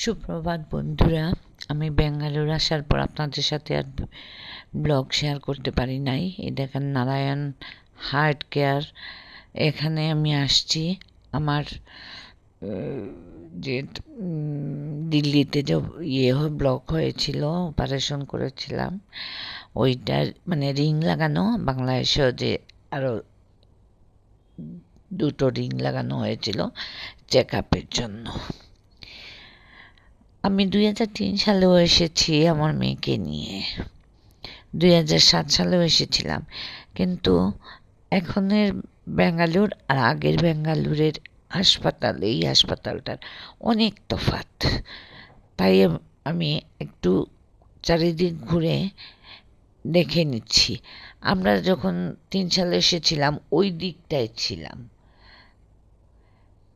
সুপ্রভাত, বন্ধুরা। আমি ব্যাঙ্গালোর আসার পর আপনাদের সাথে আর ব্লগ শেয়ার করতে পারি নাই। এই দেখেন নারায়ণ হার্ট কেয়ার। এখানে আমি আসছি আমার যে দিল্লিতে যে ইয়ে ব্লক হয়েছিল অপারেশন করেছিলাম, ওইটার মানে রিং লাগানো, বাংলাদেশেও যে আরও দুটো রিং লাগানো হয়েছিল চেক আপের জন্য। আমি দুই হাজার তিন সালেও এসেছি আমার মেয়েকে নিয়ে। দুই হাজার সাত সালেও এসেছিলাম। কিন্তু এখনের ব্যাঙ্গালোর আর আগের ব্যাঙ্গালোরের হাসপাতাল এই হাসপাতালটার অনেক তফাৎ। তাই আমি একটু চারিদিক ঘুরে দেখে নিচ্ছি। আমরা যখন তিন সালে এসেছিলাম, ওই দিকটায় ছিলাম।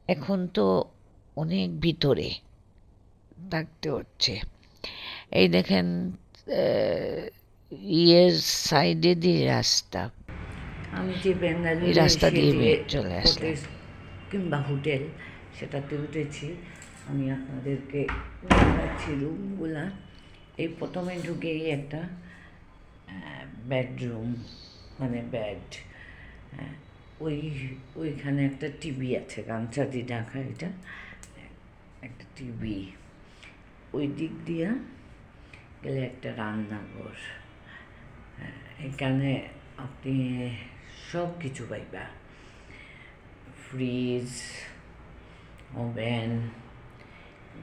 এখন তো অনেক ভিতরে। থাকতে হচ্ছে। এই দেখেন ইয়ের সাইডে দিয়ে রাস্তা। আমি যে বেঙ্গালি রাস্তা দিয়ে চলে আসলাম। কিংবা হোটেল সেটাতে উঠেছি। আমি আপনাদেরকে দেখাচ্ছি রুমগুলা। এই প্রথমে ঢুকেই একটা বেডরুম মানে বেড। ওই ওইখানে একটা টিভি আছে গামছা দিয়ে ঢাকা এটা। একটা টিভি। ওই দিক দিয়া গেলে একটা রান্নাঘর। এখানে আপনি সব কিছু পাইবা। ফ্রিজ, ওভেন,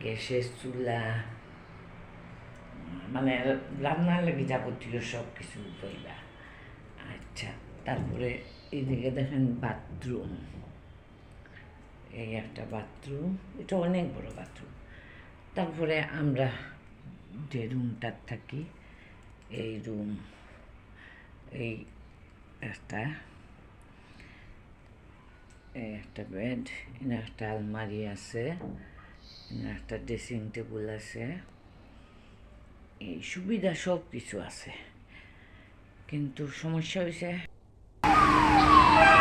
গ্যাসের চুলা মানে রান্নার লাগে যাবতীয় সব কিছু পাইবা। আচ্ছা তারপরে এদিকে দেখেন বাথরুম। এই একটা বাথরুম, এটা অনেক বড় বাথরুম। তারপরে আমরা যে রুমটার থাকি, এই রুম এই একটা এই একটা বেড এখানে একটা আলমারি আছে একটা ড্রেসিং টেবিল আছে, এই সুবিধা সব কিছু আছে। কিন্তু সমস্যা হয়েছে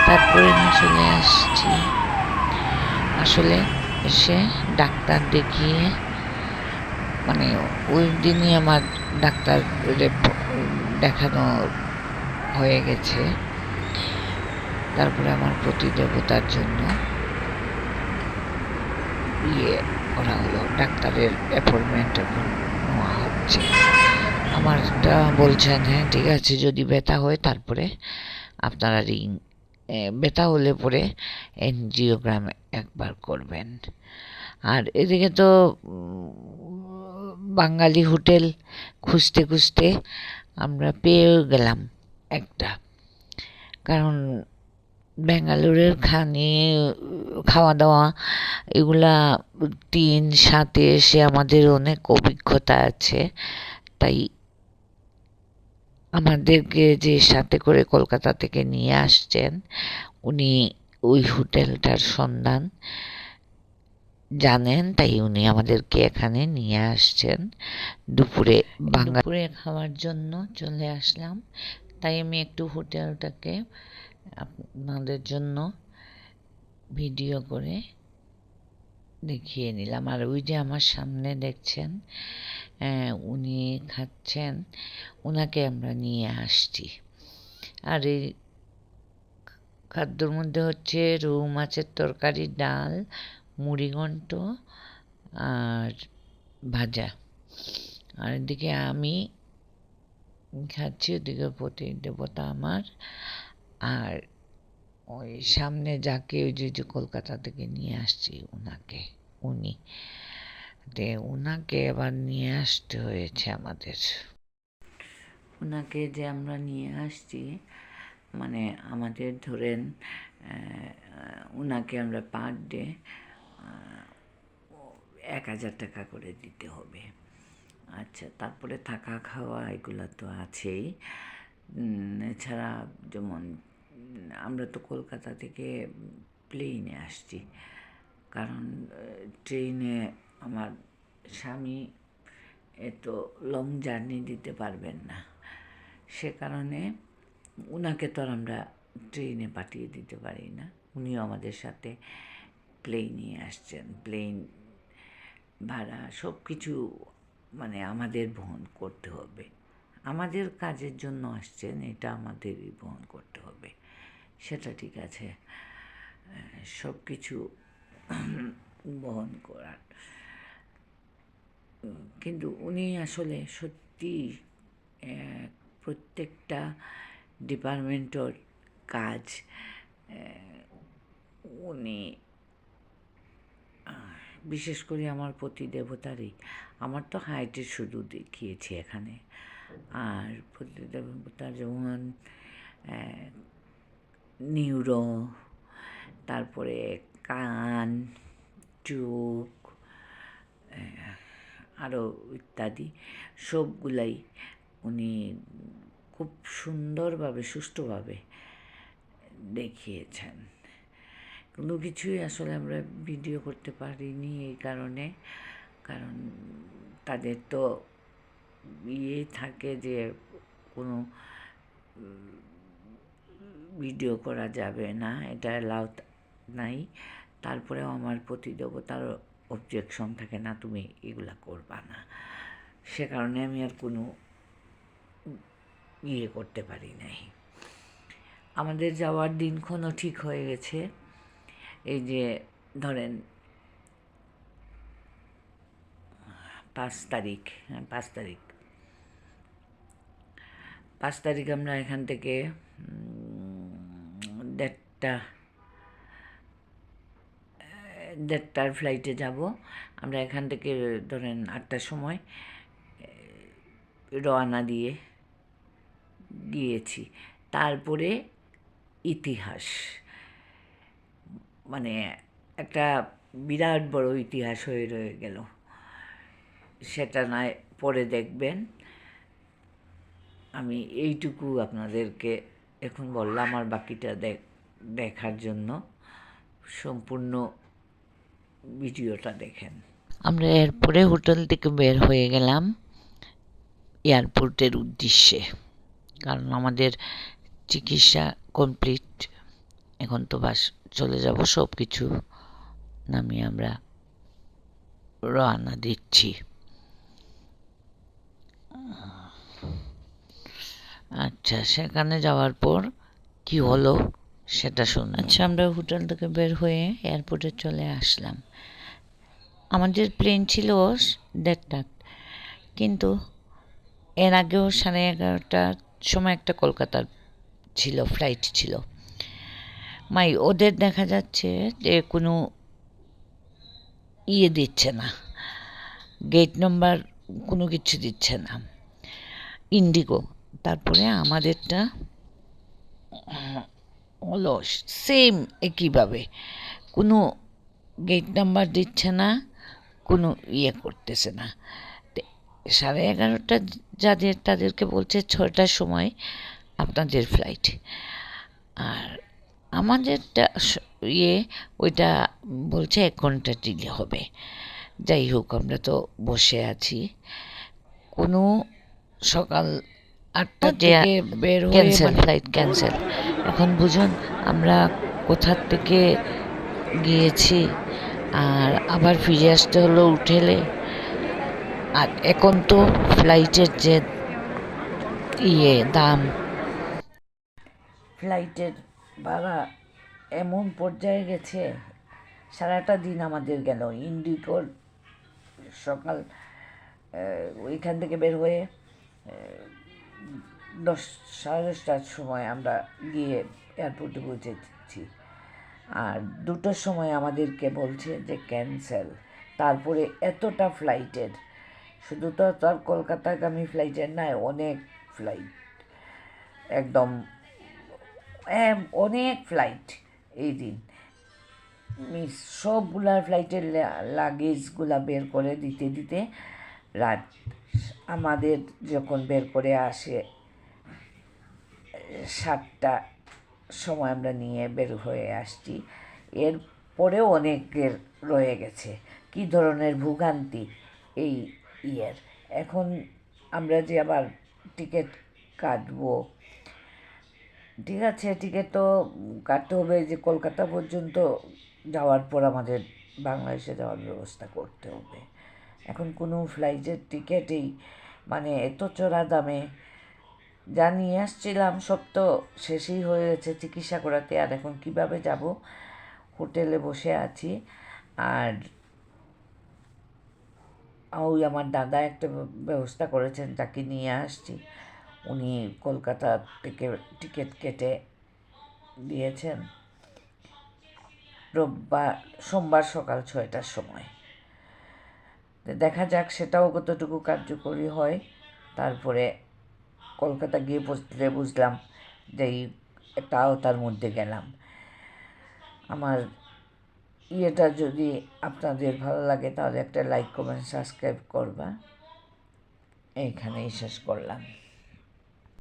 তারপরে চলে আসছি। আসলে এসে ডাক্তার দেখিয়ে মানে ওই দিনই আমার ডাক্তার দেখানো হয়ে গেছে। তারপরে আমার প্রতিদেবতার জন্য ইয়ে করা হলো, ডাক্তারের অ্যাপয়েন্টমেন্ট এখন নেওয়া হচ্ছে। আমারটা বলছেন হ্যাঁ ঠিক আছে, যদি ব্যথা হয় তারপরে আপনারা রিং ব্যথা হলে পরে এনজিওগ্রাম একবার করবেন। আর এদিকে তো বাঙালি হোটেল খুঁজতে খুঁজতে আমরা পেয়েও গেলাম একটা। কারণ ব্যাঙ্গালোরের খানে খাওয়া দাওয়া এগুলা তিন সাথে এসে আমাদের অনেক অভিজ্ঞতা আছে। তাই আমাদেরকে যে সাথে করে কলকাতা থেকে নিয়ে আসছেন, উনি ওই হোটেলটার সন্ধান। জানেন তাই উনি আমাদেরকে এখানে নিয়ে আসছেন। দুপুরে দুপুরে খাওয়ার জন্য চলে আসলাম। তাই আমি একটু হোটেলটাকে আপনাদের জন্য ভিডিও করে দেখিয়ে নিলাম। আর ওই যে আমার সামনে দেখছেন আহ, উনি খাচ্ছেন ওনাকে আমরা নিয়ে আসছি। আর এই খাদ্যর মধ্যে হচ্ছে রৌ মাছের তরকারি ডাল মুড়িঘণ্ট আর ভাজা। আর এদিকে আমি খাচ্ছি ওদিকে প্রতি দেবতা আমার। আর ওই সামনে যাকে ওই যে যে কলকাতা থেকে নিয়ে আসছি ওনাকে উনি। তে ওনাকে এবার নিয়ে আসতে হয়েছে আমাদের। ওনাকে যে আমরা নিয়ে আসছি মানে আমাদের ধরেন ওনাকে আমরা পার ডে এক হাজার টাকা করে দিতে হবে। আচ্ছা তারপরে থাকা খাওয়া এগুলো তো আছেই। এছাড়া যেমন, আমরা তো কলকাতা থেকে প্লেনে আসছি। কারণ, ট্রেনে আমার স্বামী এত লং জার্নি দিতে পারবেন না। সে কারণে ওনাকে তো আর আমরা ট্রেনে পাঠিয়ে দিতে পারি না। উনিও আমাদের সাথে প্লেনে আসছেন প্লেন ভাড়া সব কিছু মানে আমাদের বহন করতে হবে। আমাদের কাজের জন্য আসছেন, এটা আমাদেরই বহন করতে হবে। সেটা ঠিক আছে। সব কিছু বহন করার। কিন্তু উনি আসলে সত্যি প্রত্যেকটা ডিপার্টমেন্টর কাজ উনি বিশেষ করে আমার প্রতি দেবতারই আমার তো হাইটের শুধু দেখিয়েছি এখানে। আর প্রতি দেবতার যেমন নিউরো, তারপরে কান, চোখ আরও ইত্যাদি, সবগুলাই উনি খুব সুন্দরভাবে, সুষ্ঠুভাবে দেখিয়েছেন। কোনো কিছুই আসলে আমরা ভিডিও করতে পারিনি এই কারণে। কারণ তাদের তো ইয়ে থাকে যে কোনো ভিডিও করা যাবে না, এটা অ্যালাউ নাই। তারপরেও আমার প্রতিদেবতার অবজেকশন থাকে না, তুমি এগুলা করবা না। সে কারণে আমি আর কোনো ইয়ে করতে পারি নাই। আমাদের যাওয়ার দিনক্ষণও ঠিক হয়ে গেছে। এই যে ধরেন, পাঁচ তারিখ হ্যাঁ পাঁচ তারিখ। পাঁচ তারিখ আমরা এখান থেকে দেড়টা, দেড়টার ফ্লাইটে যাব। আমরা এখান থেকে ধরেন আটটার সময়, রওনা দিয়ে গিয়েছি তারপরে ইতিহাস। মানে একটা বিরাট বড় ইতিহাস হয়ে রয়ে গেল। সেটা নয়, পরে দেখবেন। আমি এইটুকু আপনাদেরকে এখন বললাম আর বাকিটা দেখ, দেখার জন্য। সম্পূর্ণ ভিডিওটা দেখেন। আমরা এরপরে হোটেল থেকে বের হয়ে গেলাম এয়ারপোর্টের উদ্দেশ্যে। কারণ আমাদের চিকিৎসা কমপ্লিট এখন তো বাস, চলে যাব সব কিছু নামিয়ে আমরা রওনা দিচ্ছি। আচ্ছা সেখানে যাওয়ার পর কি হলো সেটা শুনুন আচ্ছা আমরা হোটেল থেকে বের হয়ে এয়ারপোর্টে চলে আসলাম। আমাদের প্লেন ছিল দেড়টা, কিন্তু এর আগেও সাড়ে এগারোটার সময় একটা কলকাতার ছিল ফ্লাইট ছিল। মাই, ওদের দেখা যাচ্ছে যে কোনো ইয়ে দিচ্ছে না। গেট নাম্বার কোনো কিছু দিচ্ছে না। ইন্ডিগো, তারপরে আমাদেরটা হলো সেম একইভাবে। কোনো গেট নাম্বার দিচ্ছে না, কোনো ইয়ে করতেছে না। সাড়ে এগারোটা যাদের, তাদেরকে বলছে ছটার সময় আপনাদের ফ্লাইট আর আমাদেরটা ইয়ে ওইটা বলছে এক ঘণ্টা ডিলে হবে। যাই হোক আমরা তো বসে আছি। কোনো সকাল আটটা থেকে বের হয়ে ক্যান্সেল ফ্লাইট ক্যান্সেল এখন বুঝুন আমরা কোথার থেকে গিয়েছি? আর আবার ফিরে আসতে হলো উঠেলে। আর এখন তো ফ্লাইটের যে ইয়ে দাম। ফ্লাইটের ভাড়া এমন পর্যায়ে গেছে, সারাটা দিন আমাদের গেল। ইন্ডিকোর সকাল ওইখান থেকে বের হয়ে দশ, সাড়ে দশটার সময় আমরা গিয়ে এয়ারপোর্টে পৌঁছেছি। আর দুটোর সময় আমাদেরকে বলছে যে ক্যান্সেল তারপরে এতটা ফ্লাইটের শুধু তো তার কলকাতাগামী ফ্লাইটের নয়, অনেক ফ্লাইট একদম অনেক ফ্লাইট এই দিন। মিস সবগুলা ফ্লাইটের লাগেজগুলা বের করে দিতে দিতে রাত আমাদের যখন বের করে আসে, সাতটা সময় আমরা নিয়ে বের হয়ে আসছি। এর পরেও অনেকের রয়ে গেছে। কী ধরনের ভোগান্তি এই ইয়ের এখন আমরা যে আবার টিকিট কাটবো ঠিক আছে টিকিট তো কাটতে হবে যে কলকাতা পর্যন্ত যাওয়ার পর আমাদের বাংলাদেশে যাওয়ার ব্যবস্থা করতে হবে। এখন কোনো ফ্লাইটের টিকিটেই মানে এত চড়া দামে যা নিয়ে আসছিলাম সব তো শেষই হয়ে গেছে চিকিৎসা করাতে। আর এখন কীভাবে যাব? হোটেলে বসে আছি। আর ওই আমার দাদা একটা ব্যবস্থা করেছেন তাকে নিয়ে আসছি। উনি কলকাতা থেকে টিকিট কেটে দিয়েছেন রোববার, সোমবার সকাল ছয়টার সময়। দেখা যাক, সেটাও কতটুকু কার্যকরী হয়। তারপরে কলকাতা গিয়ে পৌঁছলে বুঝলাম যে এই একটা আওতার মধ্যে গেলাম। আমার ইয়েটা যদি আপনাদের ভালো লাগে, তাহলে একটা লাইক কমেন্ট সাবস্ক্রাইব করবা। এইখানেই শেষ করলাম।